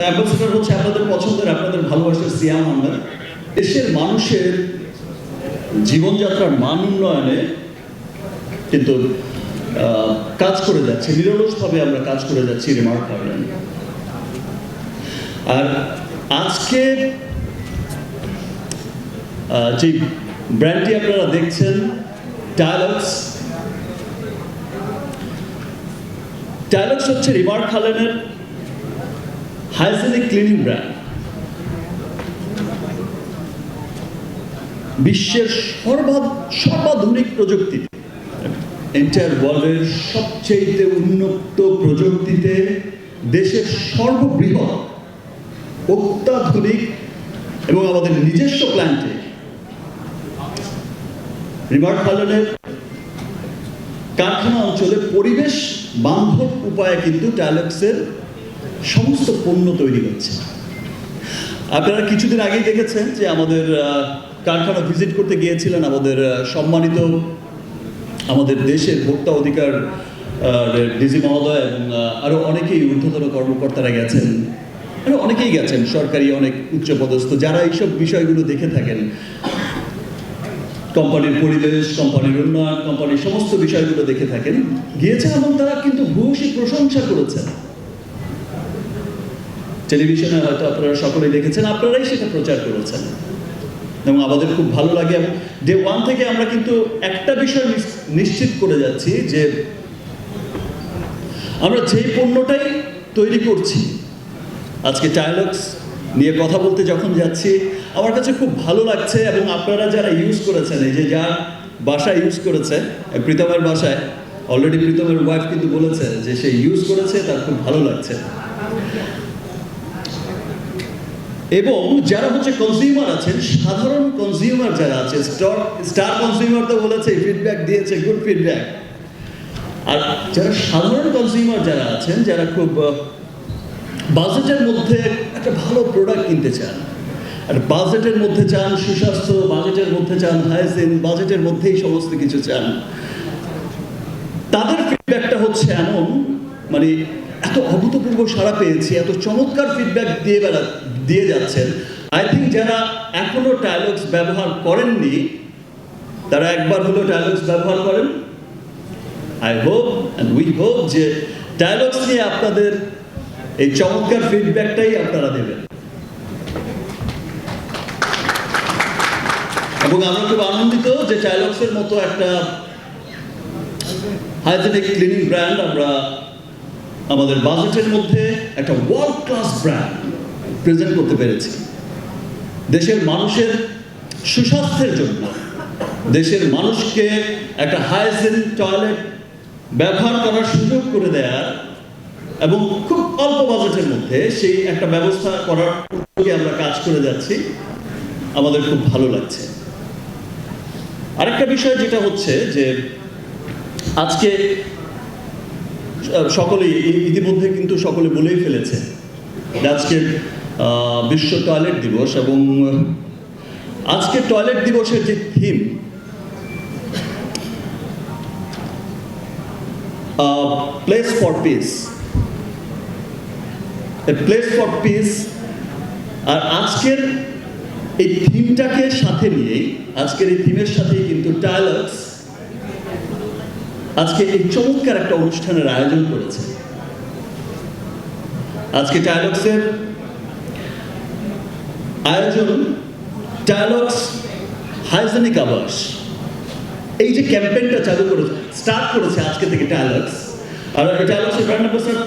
Ambassador হচ্ছে আপনাদের পছন্দের, আপনাদের ভালোবাসার সিয়াম আহমেদ দেশের মানুষের জীবনযাত্রার মান উন্নয়নে কিন্তু কাজ করে যাচ্ছে। নিরলসভাবে আমরা কাজ করে যাচ্ছি রিমার্ক গার্ডেন আর আজকে যে ব্র্যান্ডটি আপনারা দেখছেন টায়ালক্স টায়ালক্স হচ্ছে রিমার্ক হালেনের হাইজেনিক ক্লিনিং ব্র্যান্ড বিশ্বের সর্বা সর্বাধুনিক প্রযুক্তি এন্টায়ার ওয়ার্ল্ডের সবচেয়ে উন্নত প্রযুক্তিতে দেশের সর্ববৃহৎ, অত্যাধুনিক এবং আমাদের নিজস্ব প্ল্যান্টে রিভার ফালনের কারখানা অঞ্চলে পরিবেশ বান্ধব উপায়ে কিন্তু টাইলক্সের সমস্ত পণ্য তৈরি হচ্ছে আপনারা কিছুদিন আগেই দেখেছেন যে আমাদের কারখানা ভিজিট করতে গিয়েছিলেন আমাদের সম্মানিত আমাদের দেশের ভোক্তা অধিকার ডিজি মহোদয় এবং আহ, আরও অনেকেই ঊর্ধ্বতন কর্মকর্তারা গেছেন। আরও অনেকেই গেছেন সরকারি অনেক উচ্চপদস্থ যারা এইসব বিষয়গুলো দেখে থাকেন। কোম্পানির পরিবেশ কোম্পানির উন্নয়ন কোম্পানির সমস্ত বিষয়গুলো দেখে থাকেন। গিয়েছেন এবং তারা কিন্তু ভূয়সী প্রশংসা করেছেন। টেলিভিশনে হয়তো আপনারা সকলেই দেখেছেন, আপনারাই সেটা প্রচার করেছেন। এবং আমাদের খুব ভালো লাগে। এবং ডে ওয়ান থেকে আমরা কিন্তু একটা বিষয় নিশ্চিত করে যাচ্ছি যে আমরা যেই পণ্যটাই তৈরি করছি, আজকে টাইলক্স নিয়ে কথা বলতে যখন যাচ্ছি, আমার কাছে খুব ভালো লাগছে এবং আপনারা যারা ইউজ করেছেন, এই যে যা বাসা ইউজ করেছে, প্রীতমের বাসায় অলরেডি প্রীতমের ওয়াইফ কিন্তু বলেছে যে সে ইউজ করেছে, তার খুব ভালো লাগছে। এবং যারা হচ্ছে কনজিউমার আছেন, সাধারণ কনজিউমার যারা আছে স্টার স্টার কনজিউমার তো বলেছে ফিডব্যাক দিয়েছে গুড ফিডব্যাক আর যারা সাধারণ কনজিউমার যারা আছেন, যারা খুব বাজেটের মধ্যে একটা ভালো প্রোডাক্ট কিনতে চান, আর বাজেটের মধ্যে চান সুস্বাস্থ্য বাজেটের মধ্যে চান হাইজিন বাজেটের মধ্যেই সমস্ত কিছু চান, তাদের ফিডব্যাকটা হচ্ছে এমন মানে এত অভূতপূর্ব সাড়া পেয়েছি, এত চমৎকার ফিডব্যাক দিয়ে বেড়া দিয়ে যাচ্ছেন। আই থিঙ্ক যারা এখনও টাইলক্স ব্যবহার করেননি, তারা একবার হলো টাইলক্স ব্যবহার করেন। I hope and we hope যে টাইলক্স নিয়ে আপনাদের এই চমৎকার ফিডব্যাকটাই আপনারা দেবেন। এবং আমরা খুব আনন্দিত যে টাইলক্সের মতো একটা হাইজেনিক ক্লিনিং ব্র্যান্ড আমরা আমাদের বাজেটের মধ্যে একটা ওয়ার্ল্ড ক্লাস ব্র্যান্ড প্রেজেন্ট করতে পেরেছি। দেশের মানুষের সুস্বাস্থ্যের জন্য, দেশের মানুষকে একটা হাইজেন টয়লেট ব্যবহার করার সুযোগ করে দেওয়ার এবং খুব অল্প বাজেটের মধ্যে সেই একটা ব্যবস্থা করার উদ্যোগে আমরা কাজ করে যাচ্ছি। আমাদের খুব ভালো লাগছে। আরেকটা বিষয় যেটা হচ্ছে যে আজকে সকলেই ইতিমধ্যে কিন্তু সকলে বলেই ফেলেছে আজকে বিশ্ব টয়লেট দিবস এবং আজকে টয়লেট দিবসের যে theme place for peace place for peace আর আজকের এই থিমটাকে সাথে নিয়েই, আজকের এই থিমের সাথেই কিন্তু টাইলক্স আজকে এই চমৎকার একটা অনুষ্ঠানের আয়োজন করেছে। আজকে টাইলক্সের আয়োজন ডায়ালগস হাইজেনিক আবাস এই যে ক্যাম্পেইনটা চালু করেছে, স্টার্ট করেছে আজকে থেকে ডায়ালগস। আর এই টাইলক্সের ব্র্যান্ড অ্যাম্বাসাডার